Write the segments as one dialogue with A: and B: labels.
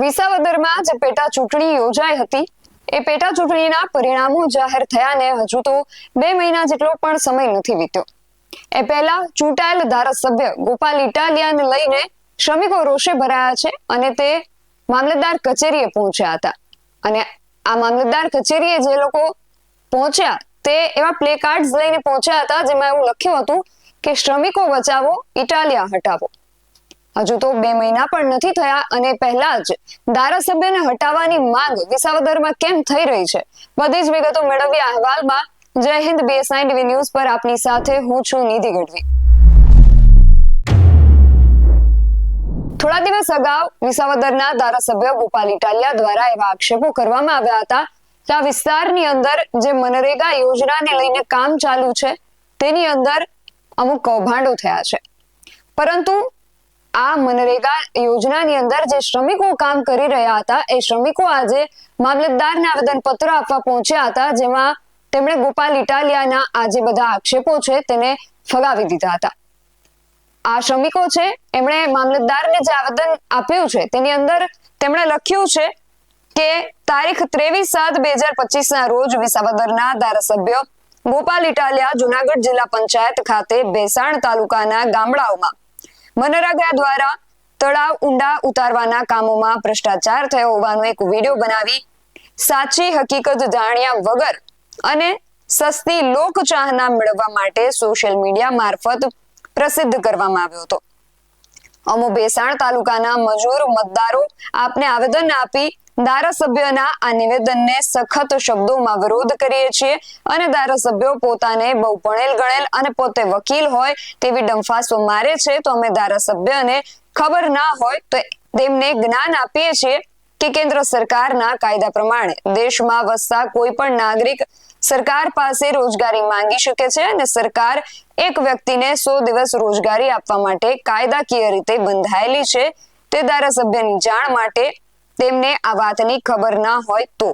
A: વિસાવદરમાં જે પેટા ચૂંટણી યોજાઈ હતી. એ પેટા ચૂંટણીના પરિણામો જાહેર થયાને હજુ તો બે મહિના જેટલો પણ સમય નથી વીત્યો. એ પહેલા ચૂંટાયેલ ધારાસભ્ય ગોપાલ ઇટાલિયાને લઈને શ્રમિકો રોષે ભરાયા છે અને તે મામલતદાર કચેરીએ પહોંચ્યા હતા. અને આ મામલતદાર કચેરીએ જે લોકો પહોંચ્યા તે એવા પ્લે કાર્ડ લઈને પહોંચ્યા હતા જેમાં એવું લખ્યું હતું કે, શ્રમિકો બચાવો, ઇટાલિયા હટાવો. હજુ તો બે મહિના પણ નથી થયા અને પહેલા જ ધારાસભ્યને હટાવવાની માંગ વિસાવદરમાં કેમ થઈ રહી છે? બધી જ વિગતો મેળવી અહેવાલમાં જય હિન્દ બીએસઆઈ ટીવી ન્યૂઝ પર આપની સાથે હું છું નિધિ ગઢવી. થોડા દિવસ અગાઉ વિસાવદરના ધારાસભ્ય ગોપાલ ઇટાલિયા દ્વારા એવા આક્ષેપો કરવામાં આવ્યા હતા કે આ વિસ્તારની અંદર જે મનરેગા યોજનાને લઈને કામ ચાલુ છે, તેની અંદર અમુક કૌભાંડો થયા છે. પરંતુ આ મનરેગા યોજનાની અંદર જે શ્રમિકો કામ કરી રહ્યા હતા, એ શ્રમિકો આજે મામલતદારને આવેદન પત્ર આપવા પહોંચ્યા હતા, જેમાં તેમણે ગોપાલ ઇટાલિયાના આ બધા આક્ષેપો છે તેને ફગાવી દીધા હતા. આ શ્રમિકો છે, એમણે મામલતદારને જે આવેદન આપ્યું છે, તેની અંદર તેમણે લખ્યું છે કે તારીખ ત્રેવીસ સાત બે હજાર પચીસ ના રોજ વિસાવદરના ધારાસભ્ય ગોપાલ ઇટાલિયા જુનાગઢ જિલ્લા પંચાયત ખાતે ભેસાણ તાલુકાના ગામડાઓમાં મનરેગા દ્વારા તળાવ ઊંડા ઉતારવાના કામોમાં ભ્રષ્ટાચાર થયો હોવાનો એક વીડિયો બનાવી સાચી હકીકત જાણ્યા વગર અને સસ્તી લોકચાહના મેળવવા માટે સોશિયલ મીડિયા મારફત પ્રસિદ્ધ કરવામાં આવ્યો હતો. અમો બેસાણ તાલુકાના મજૂર મતદારો આપને આવેદન આપી ધારાસભ્યના આ નિવેદનને સખત શબ્દોમાં વિરોધ કરીએ છીએ અને ધારાસભ્યો પોતાને બહુ ભણેલ ગણેલ અને પોતે વકીલ હોય તેવી ડંફાસો મારે છે તો અમે ધારાસભ્યને ખબર ના હોય તો તેમને જ્ઞાન આપીએ છીએ કે કેન્દ્ર સરકારના કાયદા પ્રમાણે દેશમાં વસતા કોઈ પણ નાગરિક સરકાર પાસે રોજગારી માંગી શકે છે અને સરકાર એક વ્યક્તિને સો દિવસ રોજગારી આપવા માટે કાયદાકીય રીતે બંધાયેલી છે તે ધારાસભ્યની જાણ માટે તેમને આ વાતની ખબર ના હોય તો.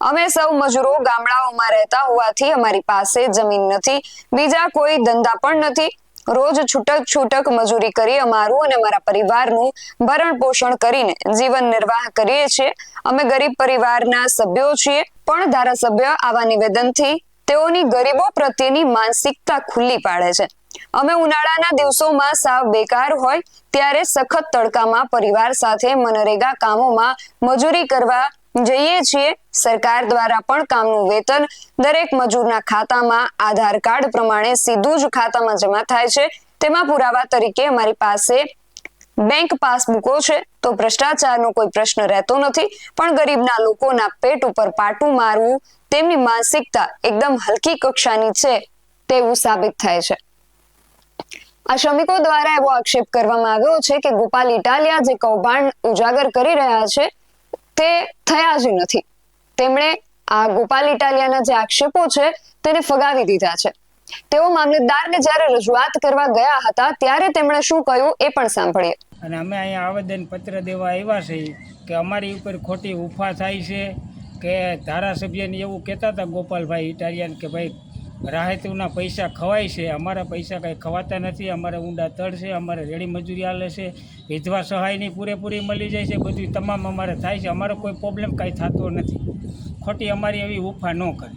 A: અમે સૌ મજૂરો ગામડાઓમાં રહેતા હોવાથી અમારી પાસે જમીન નથી. બીજા કોઈ ધંધા પણ નથી. રોજ છૂટક છૂટક મજૂરી કરી અમારું અને અમારા પરિવારનું ભરણ પોષણ કરીને જીવન નિર્વાહ કરીએ છીએ. અમે ગરીબ પરિવારના સભ્યો છીએ, પણ ધારાસભ્ય આવા નિવેદનથી તેઓની ગરીબો પ્રત્યેની માનસિકતા ખુલ્લી પાડે છે. અમે ઉનાળાના દિવસોમાં સાવ બેકાર હોય ત્યારે સખત તડકામાં પરિવાર સાથે મનરેગા કામોમાં મજૂરી કરવા જઈએ છીએ. સરકાર દ્વારા પણ કામનું વેતન દરેક મજૂરના ખાતામાં આધાર કાર્ડ પ્રમાણે સીધું જ ખાતામાં જમા થાય છે. તેમાં પુરાવા તરીકે અમારી પાસે બેંક પાસબુકો છે. તો ભ્રષ્ટાચારનો કોઈ પ્રશ્ન રહેતો નથી. પણ ગરીબના લોકોના પેટ ઉપર પાટું મારવું તેમની માનસિકતા એકદમ હલકી કક્ષાની છે તેવું સાબિત થાય છે. આ શ્રમિકો દ્વારા એવો આક્ષેપ કરવામાં આવ્યો છે કે ગોપાલ ઇટાલિયા જે કૌભાંડ ઉજાગર કરી રહ્યા છે, તે થયા જ નથી. તેમણે આ ગોપાલ ઇટાલિયાના જે આક્ષેપો છે, તેને ફગાવી દીધા છે. તેઓ મામલતદારને જ્યારે રજૂઆત કરવા ગયા હતા, ત્યારે તેમણે શું કહ્યું એ પણ સાંભળીએ.
B: અને અમે અહીંયા આવેદન પત્ર દેવા આવ્યા છીએ કે અમારી ઉપર ખોટી ઉફા થાય છે, કે ધારાસભ્યને એવું કહેતા હતા ગોપાલભાઈ ઇટાલિયન કે ભાઈ રાહતુના પૈસા ખવાય છે. અમારા પૈસા કંઈ ખવાતા નથી. અમારે ઊંડા તળ છે અમારે રેડી મજૂરી હાલે છે. વિધવા સહાયની પૂરેપૂરી મળી જાય છે. બધું તમામ અમારે થાય છે. અમારો કોઈ પ્રોબ્લેમ કાંઈ થતો નથી. ખોટી અમારી એવી ઉફા ન કરે.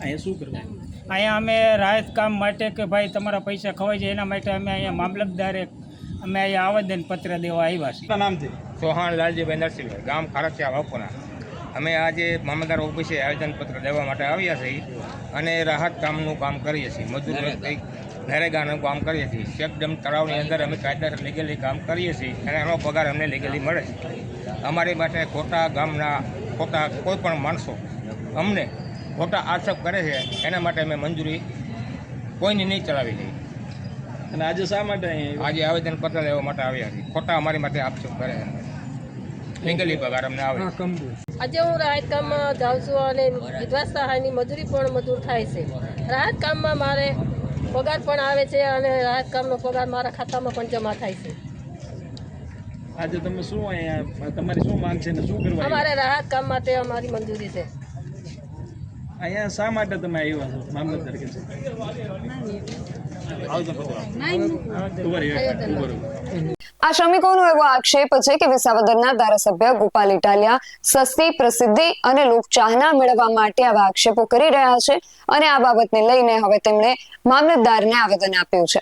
C: અહીંયા શું કરવાનું
B: અહીંયા અમે રાહત કામ માટે કે ભાઈ તમારા પૈસા ખવાય છે એના માટે અમે અહીંયા મામલતદારે અમે અહીંયા આવેદન પત્ર દેવા આવ્યા છીએ.
C: શું નામ છે
D: ચૌહાણ લાલજીભાઈ નરસિંહભાઈ ગામ ખારકિયા બાપુના અમે આજે મામલદાર ઓફિસે આવેદનપત્ર લેવા માટે આવ્યા છીએ અને રાહત કામનું કામ કરીએ છીએ. મજૂર કંઈક નરેગાનું કામ કરીએ છીએ. ચેકડેમ તળાવની અંદર અમે કાયદેસર લીગલી કામ કરીએ છીએ અને એનો પગાર અમને લીગલી મળે છે. અમારી માટે ખોટા ગામના ખોટા કોઈ પણ માણસો અમને ખોટા આક્ષેપ કરે છે એના માટે અમે મંજૂરી કોઈની નહીં ચલાવી લઈએ
C: અને આજે શા માટે
D: આજે આવેદનપત્ર લેવા માટે આવ્યા છીએ. ખોટા અમારી માટે આક્ષેપ કરે છે. લીગલી પગાર અમને આવે.
E: આજે હું રાહત કામમાં જાઉં છું અને વિધવા સહાયની મજૂરી પણ મજૂર થાય છે. રાહત કામમાં મારે પગાર પણ આવે છે અને રાહત કામનો પગાર મારા ખાતામાં પણ જમા થાય છે.
C: આજે તમે શું અહીંયા તમારી શું માંગ છે ને શું કરવા
E: અમારે રાહત કામ માટે અમારી મંજૂરી છે.
C: અહીંયા શા માટે તમે આવ્યા છો? મામલતદાર તરીકે છે? ઊભા
A: આ શ્રમિકોનો એવો આક્ષેપ છે કે વિસાવદરના ધારાસભ્ય ગોપાલ ઇટાલિયા સસ્તી, પ્રસિદ્ધિ અને લોકચાહના મેળવવા માટે આવા આક્ષેપો કરી રહ્યા છે અને આ બાબતને લઈને હવે તેમણે મામલતદારને આવેદન આપ્યું છે.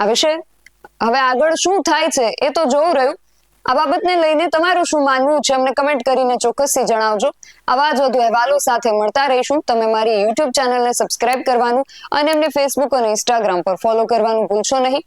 A: આ વિશે હવે આગળ શું થાય છે એ તો જોવું રહ્યું. આ બાબતને લઈને તમારું શું માનવું છે અમને કમેન્ટ કરીને ચોક્કસથી જણાવજો. આવા જ વધુ અહેવાલો સાથે મળતા રહીશું. તમે મારી યુટ્યુબ ચેનલને સબસ્ક્રાઇબ કરવાનું અને અમને ફેસબુક અને ઇન્સ્ટાગ્રામ પર ફોલો કરવાનું ભૂલશો નહીં.